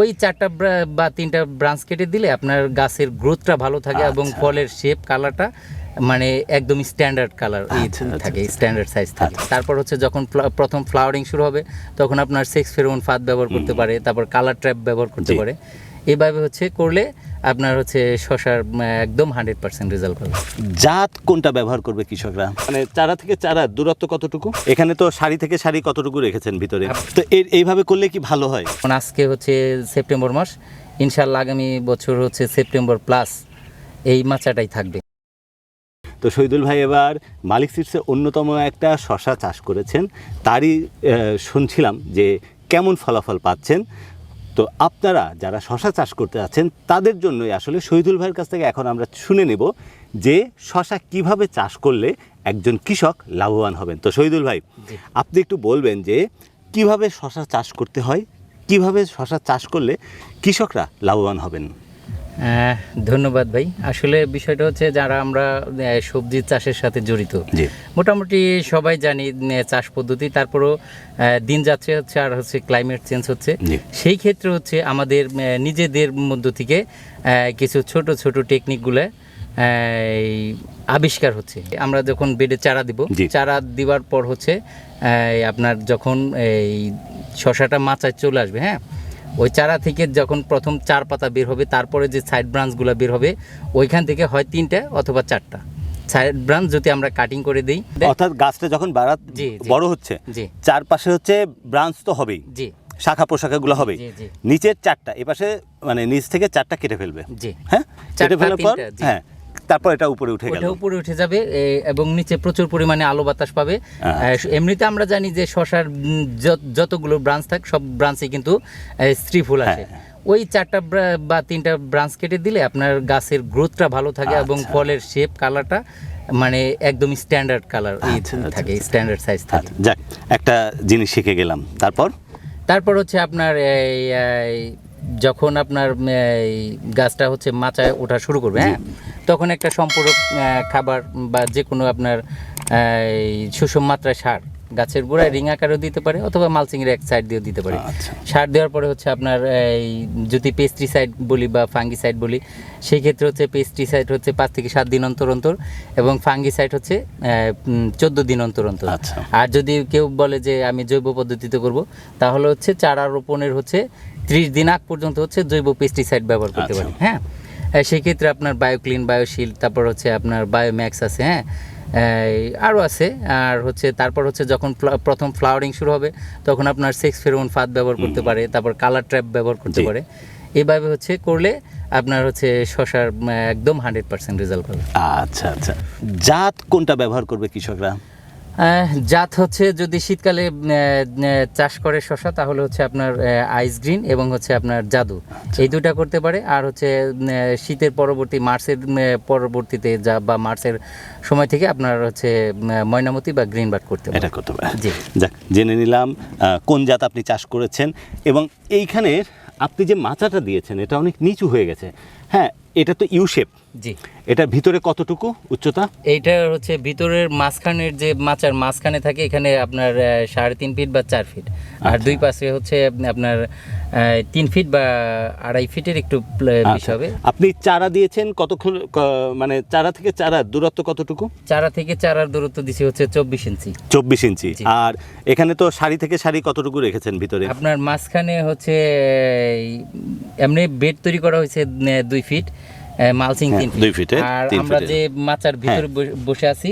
ওই চারটা বা তিনটা ব্রাঞ্চ কেটে দিলে আপনার গাছের গ্রোথটা ভালো থাকে এবং আচ্ছা। ফলের শেপ কালারটা মানে একদম স্ট্যান্ডার্ড কালার আচ্ছা, আচ্ছা, থাকে স্ট্যান্ডার্ড সাইজ থাকে। তারপর হচ্ছে যখন প্রথম ফ্লাওয়ারিং শুরু হবে তখন আপনার সেক্স ফেরোন ফাঁদ ব্যবহার করতে পারে তারপর কালার ট্র্যাপ ব্যবহার করতে পারে। এইভাবে হচ্ছে করলে আপনার হচ্ছে শশার একদম হান্ড্রেড পার্সেন্ট রেজাল্ট পাবে। জাত কোনটা ব্যবহার করবে কৃষকরা? মানে চারা থেকে চারা দূরত্ব কতটুকু? এখানে তো শাড়ি থেকে শাড়ি কতটুকু রেখেছেন ভিতরে? তো এইভাবে করলে কি ভালো হয়? আজকে হচ্ছে সেপ্টেম্বর মাস। ইনশাল্লাহ আগামী বছর হচ্ছে সেপ্টেম্বর প্লাস এই মাচাটাই থাকবে। তো শহীদুল ভাই এবার মালিক সিটসে অন্যতম একটা শশা চাষ করেছেন। তারই শুনছিলাম যে কেমন ফলাফল পাচ্ছেন। তো আপনারা যারা শশা চাষ করতে যাচ্ছেন তাদের জন্যই আসলে শহীদুল ভাইয়ের কাছ থেকে এখন আমরা শুনে নেব যে শশা কীভাবে চাষ করলে একজন কৃষক লাভবান হবেন। তো শহীদুল ভাই আপনি একটু বলবেন যে কীভাবে শশা চাষ করতে হয় কীভাবে শশা চাষ করলে কৃষকরা লাভবান হবেন? ধন্যবাদ ভাই। আসলে বিষয়টা হচ্ছে যারা আমরা সবজি চাষের সাথে জড়িত মোটামুটি সবাই জানি চাষ পদ্ধতি তারপরও দিন যাচ্ছে হচ্ছে আর হচ্ছে ক্লাইমেট চেঞ্জ হচ্ছে। সেই ক্ষেত্রে হচ্ছে আমাদের নিজেদের মধ্য থেকে কিছু ছোট ছোট টেকনিকগুলো আবিষ্কার হচ্ছে। আমরা যখন বেডে চারা দিব চারা দেওয়ার পর হচ্ছে আপনার যখন এই শশাটা মাচায় চলে আসবে হ্যাঁ? ওই চারা থেকে যখন প্রথম চার পাতা বের হবে তারপরে যে সাইড ব্রাঞ্চগুলো বের হবে ওইখান থেকে হয় তিনটা অথবা চারটা। সাইড ব্রাঞ্চ যদি আমরা কাটিং করে দিই অর্থাৎ গাছটা যখন বাড়া। বড় হচ্ছে জি। চারপাশে হচ্ছে ব্রাঞ্চ তো হবেই। জি। শাখা জি, জি। নিচের চারটা এপাশে মানে নিচ থেকে চারটা কেটে ফেলবে। জি। হ্যাঁ? কেটে ফেলার পর হ্যাঁ। তারপর এটা উপরে উঠে গেল। উপরে উঠে যাবে এবং নিচে প্রচুর পরিমাণে আলো বাতাস পাবে। আচ্ছা। এমনিতে আমরা জানি যে শশার যতগুলো ব্রাঞ্চ থাকে সব ব্রাঞ্চে কিন্তু স্ত্রী ফুল হ্যাঁ, ওই চারটা বা তিনটা ব্রাঞ্চ কেটে দিলে আপনার গাছের গ্রোথটা ভালো থাকে এবং আচ্ছা। ফলের শেপ কালারটা মানে একদম স্ট্যান্ডার্ড কালার আচ্ছা, আচ্ছা, থাকে স্ট্যান্ডার্ড সাইজ থাকে আচ্ছা, যাক একটা জিনিস শিখে গেলাম। তারপর? তারপর হচ্ছে আপনার এই, যখন আপনার এই গাছটা হচ্ছে মাচায় ওঠা শুরু করবে হ্যাঁ? তখন একটা সম্পূরক খাবার বা যে কোনো আপনার এই, সুষম মাত্রায় সার গাছের গোড়ায় রিং আকারেও দিতে পারে অথবা মালচিংয়ের এক সাইড দিয়েও দিতে পারে। আচ্ছা। সার দেওয়ার পরে হচ্ছে আপনার এই যদি পেস্টিসাইড বলি বা ফাঙ্গিসাইড বলি সেই ক্ষেত্রে হচ্ছে পেস্টিসাইড হচ্ছে পাঁচ থেকে সাত দিন অন্তর অন্তর এবং ফাঙ্গিসাইড হচ্ছে চোদ্দ দিন অন্তর অন্তর। আচ্ছা। আর যদি কেউ বলে যে আমি জৈব পদ্ধতিতে করব তাহলে হচ্ছে চারা রোপণের হচ্ছে ত্রিশ দিন আগ পর্যন্ত হচ্ছে জৈব পেস্টিসাইড ব্যবহার করতে আচ্ছা। পারি হ্যাঁ? সেক্ষেত্রে আপনার বায়োক্লিন বায়োশিল তারপর হচ্ছে আপনার বায়োম্যাক্স আছে হ্যাঁ? আরও আছে আর হচ্ছে তারপর হচ্ছে যখন প্রথম ফ্লাওয়ারিং শুরু হবে তখন আপনার সেক্স ফেরোমন ফাঁদ ব্যবহার করতে পারে তারপর কালার ট্র্যাপ ব্যবহার করতে পারে। এভাবে হচ্ছে করলে আপনার হচ্ছে শশার একদম হান্ড্রেড পার্সেন্ট রেজাল্ট পাবে। আচ্ছা আচ্ছা। জাত কোনটা ব্যবহার করবে কৃষকরা? জাত হচ্ছে যদি শীতকালে চাষ করে শশা তাহলে হচ্ছে আপনার আইস গ্রিন এবং হচ্ছে আপনার জাদু। এই দুটা করতে পারে। আর হচ্ছে শীতের পরবর্তী মার্চের পরবর্তীতে যা বা মার্চের সময় থেকে আপনার হচ্ছে ময়নামতি বা গ্রিন বার্ড করতে পারে। এটা করতে পারে। জি। যাক জেনে নিলাম কোন জাত আপনি চাষ করেছেন। এবং এইখানে আপনি যে মাচাটা দিয়েছেন এটা অনেক নিচু হয়ে গেছে। হ্যাঁ এটা তো ইউ শেপ জি। এটার ভিতরে কতটুকু উচ্চতা? এইটা হচ্ছে ভিতরের মাঝখানের যে মাচার মাঝখানে থাকে এখানে আপনার সাড়ে তিন ফিট বা চার ফিট আর দুই পাশে হচ্ছে আপনার তিন ফিট বা আড়াই ফিটের একটু বেশি আচ্ছা। হবে। আপনি চারা দিয়েছেন কতক্ষণ মানে চারা থেকে চারা দূরত্ব কতটুকু? চারা থেকে চারার দূরত্ব দিছি হচ্ছে চব্বিশ ইঞ্চি। চব্বিশ ইঞ্চি। আর এখানে তো সারি থেকে সারি কতটুকু রেখেছেন ভিতরে? আপনার মাঝখানে হচ্ছে এমনি বেড তৈরি করা হয়েছে উম, দুই ফিট মালসিং হ্যাঁ, তিন ফিট দুই ফিটের, আর আমরা যে মাচার ভিতরে বসে- বসে আছি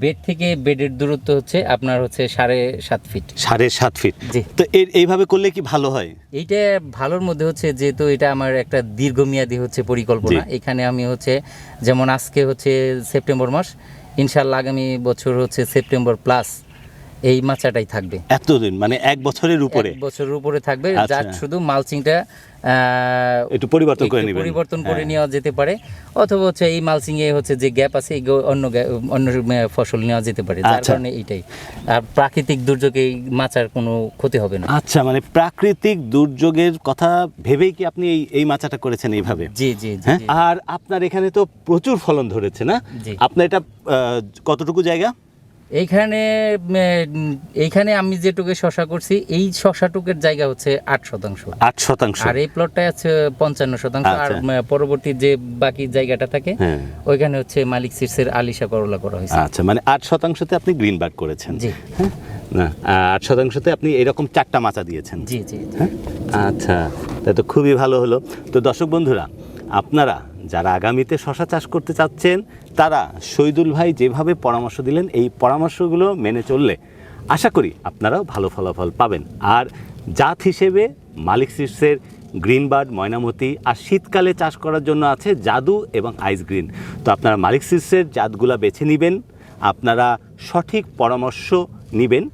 বেড থেকে বেডের দূরত্ব হচ্ছে আপনার হচ্ছে সাড়ে সাত ফিট সাড়ে সাত ফিট জি। তো এইভাবে করলে কি ভালো হয়? এইটা ভালোর মধ্যে হচ্ছে যেহেতু এটা আমার একটা দীর্ঘমেয়াদী হচ্ছে পরিকল্পনা এখানে আমি হচ্ছে যেমন আজকে হচ্ছে সেপ্টেম্বর মাস ইনশাল্লাহ আগামী বছর হচ্ছে সেপ্টেম্বর প্লাস এই মাচাটাই থাকবে। এতদিন? মানে এক বছরের উপরে? এক বছরের উপরে থাকবে। আচ্ছা। যার শুধু মালচিংটা একটু পরিবর্তন করে নেবেন। পরিবর্তন করে হ্যাঁ। নেওয়া যেতে পারে। অথবা হচ্ছে এই মালচিং এ হচ্ছে যে গ্যাপ আছে এই অন্য অন্য ফসল নেওয়া যেতে পারে। যার আচ্ছা। কারণে এইটাই। আর প্রাকৃতিক দুর্যোগে এই মাচার কোনো ক্ষতি হবে না। আচ্ছা মানে প্রাকৃতিক দুর্যোগের কথা ভেবেই কি আপনি এই এই মাচাটা করেছেন এইভাবে? জি হ্যাঁ? জি। আর আপনার এখানে তো প্রচুর ফলন ধরেছে না। আপনার এটা কতটুকু জায়গা? এইখানে এইখানে আমি যেটুকু শশা করছি এই শশাটুকের জায়গা হচ্ছে আট শতাংশ। আট শতাংশ। আর এই প্লটটা আছে পঞ্চান্ন শতাংশ। আর আচ্ছা। পরবর্তী যে বাকি জায়গাটা থাকে হ্যাঁ। ওইখানে হচ্ছে মালিক সিটসের আলিশা করলা করা হয়েছে। আচ্ছা মানে আট শতাংশতে আপনি গ্রিন বার্ড করেছেন। জি। হ্যাঁ? না আট শতাংশতে আপনি এরকম চারটা মাচা দিয়েছেন। জি জি জি। হ্যাঁ? আচ্ছা তাই তো খুবই ভালো হলো। তো দর্শক বন্ধুরা আপনারা যারা আগামীতে শশা চাষ করতে চাচ্ছেন, তারা শহীদুল ভাই যেভাবে পরামর্শ দিলেন, এই পরামর্শগুলো মেনে চললে আশা করি আপনারাও ভালো ফলাফল পাবেন। আর জাত হিসেবে মালিক সিটসের গ্রিন বার্ড, ময়নামতি আর শীতকালে চাষ করার জন্য আছে জাদু এবং আইস গ্রিন। তো আপনারা মালিক সিটসের জাতগুলা বেছে নেবেন, আপনারা সঠিক পরামর্শ নেবেন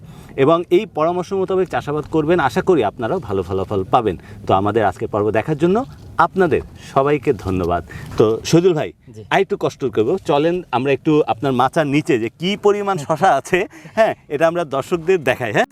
এবং এই পরামর্শ মোতাবেক চাষাবাদ করবেন। আশা করি আপনারাও ভালো ফলাফল পাবেন। তো আমাদের আজকের পর্ব দেখার জন্য আপনাদের সবাইকে ধন্যবাদ। তো সজুল ভাই। আর একটু কষ্ট করব। চলেন আমরা একটু আপনার মাচার নিচে যে কি পরিমাণ শশা আছে হ্যাঁ এটা আমরা দর্শকদের দেখাই হ্যাঁ।